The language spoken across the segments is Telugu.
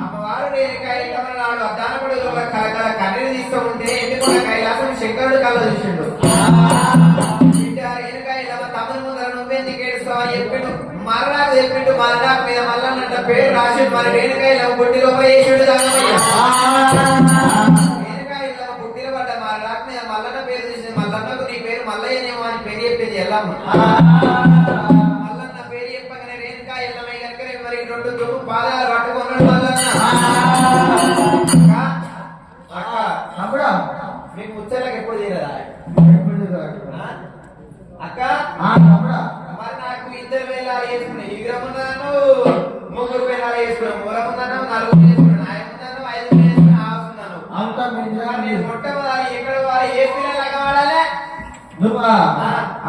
అమ్మవారు రేణుకా ఎల్లమ్మ నాడు అద్దానపడి కన్నీరు తీస్తూ ఉంటే ఎందుకు కైలాసం శంకరుడు కళ్ళ చూసిండు. బిడ్డ ముందర నువ్వెందుకు చెప్పిండు. మరణాకు చెప్పిండు మరణాకు మీద మల్లన్నంట పేరు రాసిండు మరి రేణుకా ఎల్లమ్మ లోపల వేసిండు దానమయ్య రేణుకా పడ్డ మరణాకు మీద మల్లన్న పేరు చూసింది మల్లన్నకు నీ పేరు మల్లయ్యనేమో అని పేరు చెప్పింది ఎల్లమ్మ. వేసుకున్నాయి ఇగ్రమున్నాను ముగ్గురు వేసుకున్నాను మూలమున్నాను నలుగురు వేసుకున్నాను ఐదు వేసుకున్నాను ఆవున్నాను అంతా మీ మరి నేను మొట్టమొదటి ఎక్కడ వారి ఏ పిల్లలాగా వాడాలి? నువ్వు?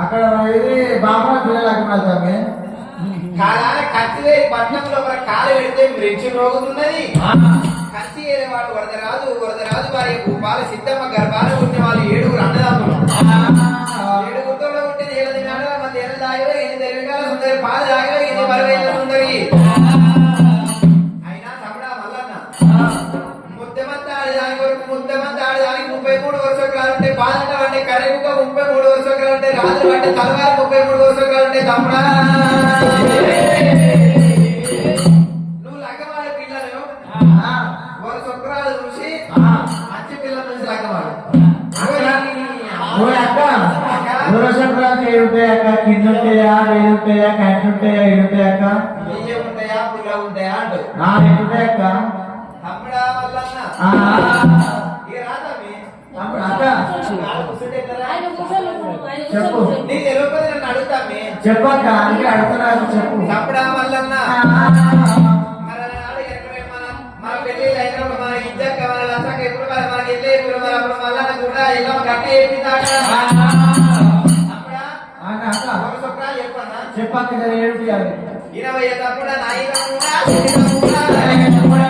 అక్కడ ఇది బామ్మ పిల్లలు అక్కడ తమ్మి కాలానే కత్తి పట్నంలో కాలు పెడితే మృత్యు రోగుతున్నది. కత్తి వాడు వరదరాజు వరదరాజు వారి వాళ్ళ సిద్ధమ్మ గర్భాన ఉంటే వాళ్ళు ఉంటాయి పాలంట అంటే కరెక్ట్గా ముప్పై మూడు వర్షకాలు ఉంటాయి రాత్రి అంటే తలవారు ముప్పై మూడు వర్షకాలు ఉంటాయి తమ్ముడా. నువ్వు లగ్గవాడి పిల్లలు. ఒక శుక్రాలు చూసి మంచి పిల్లల నుంచి లగ్గవాడు. ఏడుంటాయి అక్క? కింద ఉంటాయా వేలు ఉంటాయా కంటి ఉంటాయా ఏడు ఉంటాయి అక్క? బియ్యం ఉంటాయా పుల్ల ఉంటాయా అంటు. ఆ ఉంటాయి అక్క? తమ్ముడా వల్లన్న ఆ, ఇక రాదమ్మి తమ్ముడు అక్క నాలుగు కూర్చుంటే ఎక్కరా? ఆయన కూర్చోను, ఆయన చెప్పు. నీకు తెలియకపోతే నన్ను అడుగుతామ్మి చెప్పక్క అందుకే అడుగుతున్నాను చెప్పు. వల్లన్న? ఆ, మన అయినప్పుడు ఇద్దరు ఎప్పుడు మనకి అప్పుడు కూడా ఇలా గట్టి చెప్పక్క ఇరవై నాయన కూడా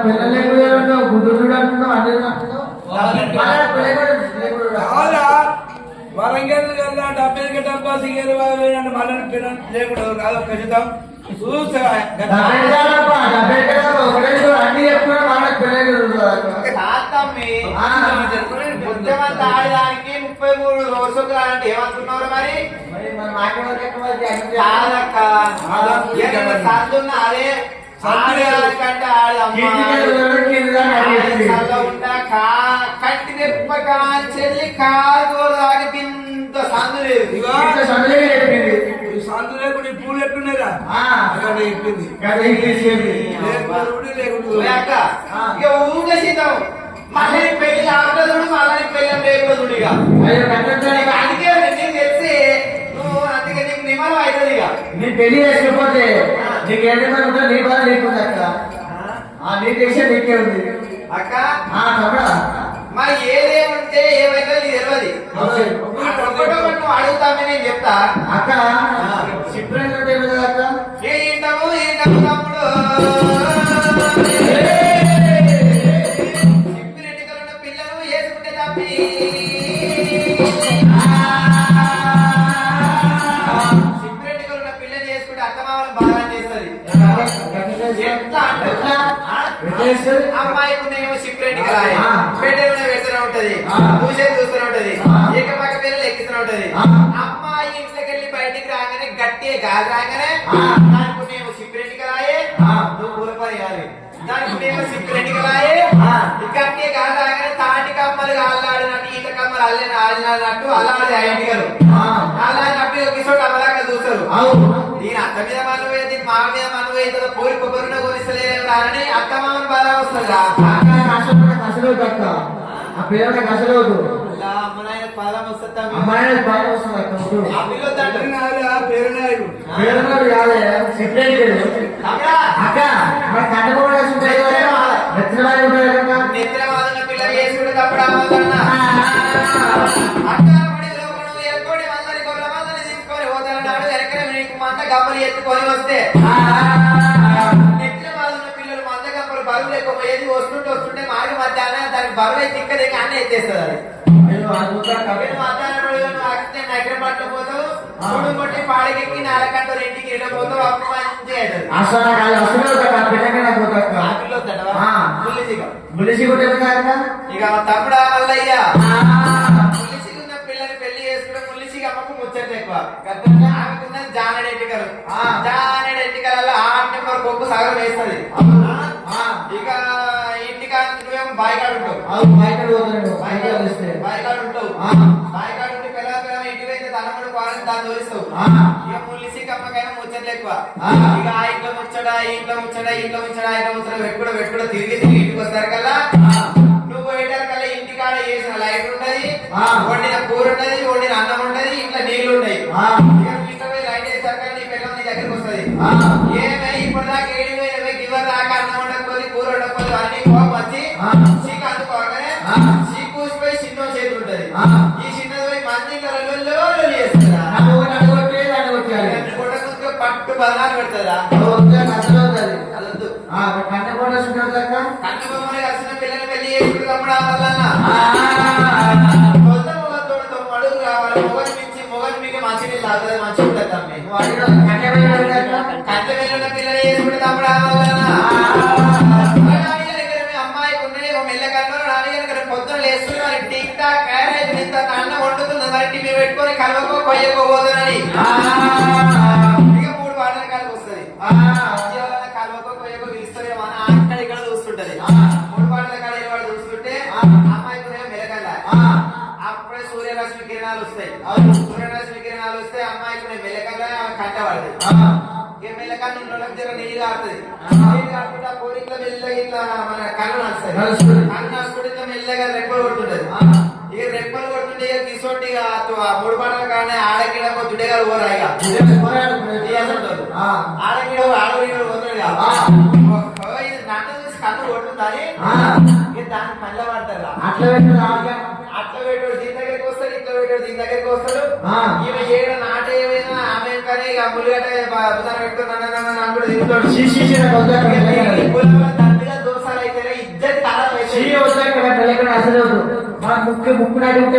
అంటున్నావు? గుడ్డు అంటున్నావు అన్ని వరంగల్ కల్లా డబ్బా సిగేరు అంటే మళ్ళీ లేకుండా కాదు ఖచ్చితం చూసా అన్ని చెప్తున్నా. ముఖ్యమంత్రి ఆడడానికి ముప్పై మూడు రోజులు అంటే ఏమనుకున్నారు మరి? మరి సందున్న అదే. వెళ్ళి కింద దాకా వేసింది. కట్టి రెప్ప కాంచెల్లి కాదు దానికి ఇంత సందు లేదు. సందు లేకుండా పూలు ఎట్టున్నారా చెప్పింది. ఊరికే సీతం. మళ్ళీ పెళ్ళి ఆపదుడు మళ్ళీ నీ పెళ్ళి లేకపోతుడు ఇక? అందుకే నీకు తెలిసి నువ్వు అందుకే నీకు నిమ్మలం అవుతుంది ఇక. నీ పెళ్ళి చేసుకపోతే నీకు ఏదైనా ఉంటే నీ బాధ నీకుంది అక్క ఆ నీ దేశం నీకే ఉంది. అక్క ఆ తమ్ముడా. మరి ఏదేముంటే ఏమైతే నీకు తెలియదు ఓకే. ఒక్కటో ఒకటి నువ్వు అడుగుతామే నేను చెప్తా. అక్క అమ్మాయికి ఉన్నాయేమో చిప్పిరెడ్డికలు ఆ. పెట్టెలు పెడుతూనే ఉంటది. పూసేది చూస్తూనే ఉంటది పక్క పిల్లలు ఎక్కిస్తూనే ఉంటది. అమ్మాయి ఇంట్లోకి వెళ్ళి బయటికి రాగానే గట్టి గాలి రాగానే ఆ. దానికి నేను చిప్పిరెడ్డికలాయే ఆ. నువ్వు కూలపడేయాలి దానికి నేను చిప్పిరెడ్డికలాయే ఆ. గట్టి గాలి రాగానే తాటి కమ్మలు అల్లాడినట్టు ఈత కమ్మలు అల్లిన ఆడినట్టు అల్లాడి ఆ. అల్లాడినట్టు ఒక కిషోర్ అమ్మలాగా చూస్తారు దీని అత్త మీద మనవే దీని మామ మీద మనవే అవుతుందో పోరి కొబ్బరిన రాని అత్త మామని బాధ వస్తుందా అమ్మనాయన పాదం వస్తుందా అమ్మాయి బాగా అక్క పేరునాయుడు. కాదే ఉంటాయి నెత్తిన ఉంటాయి నెత్తిన వాదన చేసుకుంటే తప్పుడు అవ్వాలన్నా అక్క గబ్బలు ఎత్తుకొని వస్తే నెత్తిన వాదన పిల్లలు మంద గబ్బలు బరువు లేక పోయేది వస్తుంటే వస్తుంటే మార్గ మధ్యాహ్నం దానికి బరువు అయితే తిక్క దిగ అన్నీ ఎత్తేస్తుంది అది నాలుగంట రెండుకి అప్పుడు ఇక తమ్ముడా మల్లయ్య పిల్లని పెళ్ళి చేసుకుంటే ములిసిగా అమ్మకు ముచ్చట ఎక్కువ. జానెడ్ ఆ. జానెడ్ ఎంటికలలో ఆరు నెంబర్ కొక్కు సగం వేస్తుంది. ఇక ఇంటికా నువ్వేమో బాయికాడు ఉంటావు? బయట వస్తే బాయికాడు ఉంటావు. బాయికాడు ఉంటే పిల్లల పిల్లల ఇంటికి అయితే తనముడు పాలని దాన్ని తోలిస్తావు. ఇక ములిసి కమ్మకైనా ముచ్చట్లు ఎక్కువ. ఆ. ఇక ఆ ఇంట్లో ముచ్చడా ఈ ఇంట్లో ముచ్చడా ఈ ఇంట్లో ముచ్చడా ఇంట్లో ముచ్చడా వెట్టుడు వెట్టుడు తిరిగి తిరిగి ఇంటికి వస్తారు కల్లా నువ్వు పోయేటారు కల్లా ఇంటికాడ చేసిన లైట్ ఉంటది. వండిన కూర ఉంటది వండిన అన్నం ఉంటది ఇంట్లో నీళ్ళు ఉంటాయి ఆ. ఇక ఇంట్లో పోయి లైట్ వేసాక నీ పిల్లలు నీ ఆ. ఏమే ఇప్పటిదాకా ఏడి పోయినవే గివర్ దాకా అన్నం ఉండకపోతే కూర ఉండకపోతే అన్ని కోపం వచ్చి. చీక అందుకోగానే. చీకు కూసిపోయి చిన్న చేతి ఉంటది. ఈ చిన్నది పోయి మంది పట్టు బదనాలు పెడతారా కన్ను బొమ్మలు కలిసిన పిల్లలు పెళ్ళి చేసుకుని పెట్టుకొని కలవకో కొయ్యకో పోతుందని ఇక మూడు వస్తుంది. కలవకో కొయ్యకో అని అక్కడ ఇక్కడ చూస్తుంటది. మూడు పాటల కాడ వాడు చూస్తుంటే అమ్మాయి కూడా మెలకల్ల అప్పుడే సూర్యరశ్మి కిరణాలు వస్తాయి. సూర్యరశ్మి కిరణాలు వస్తే అమ్మాయి కూడా మెలకల్ల వాళ్ళకి జర నీళ్ళు కాకుండా కోరికల మెల్లగా ఇట్లా మన కన్ను నడుస్తుంది. కన్ను మెల్లగా రెప్పలు కొడుతుంటది. ఇక రెప్పలు కొడుతుంటే ఇక కిసోటి ఇక మూడు పాటల కానీ ఆడకిడ దుడ్డగారు పోరా ఇక ఆడకిడ ఆడవిడ పోతాడు నన్ను చూసి కన్ను కొడుతుందని దానికి మళ్ళీ పడతారు అట్లా పెట్టు అట్లా పెట్టాడు దీని దగ్గరికి వస్తాడు ఇట్లా పెట్టాడు దీని దగ్గరికి వస్తాడు. ఈమె ఏడు నాట ఏమైనా ఆమె కానీ ఇక కూడా తిరుగుతాడు ఈ ఇద్దరు తల అసలు మన ముక్కు ముక్కు నాటి ఉంటే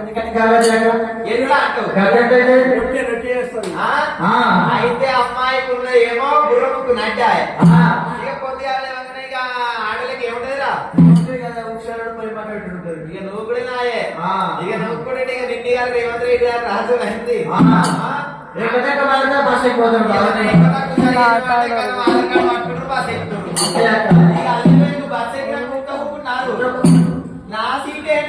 ఎందుకని కావాలి అక్క ఎల్లుడా అంటావు కాబట్టి రొట్టె రొట్టె చేస్తుంది. అయితే అమ్మాయికి ఉన్న ఏమో గుర్రముకు ఆడలకి ఏముంటదిరా కదా ఇక నువ్వు కూడా నాయే. ఇక నువ్వు కూడా ఇక నిండి గారు రేవంత్ రెడ్డి గారు రాజు అయింది. ఎక్కుతున్నారు ఊరుకున్నారు. నా సీట్ ఏంటి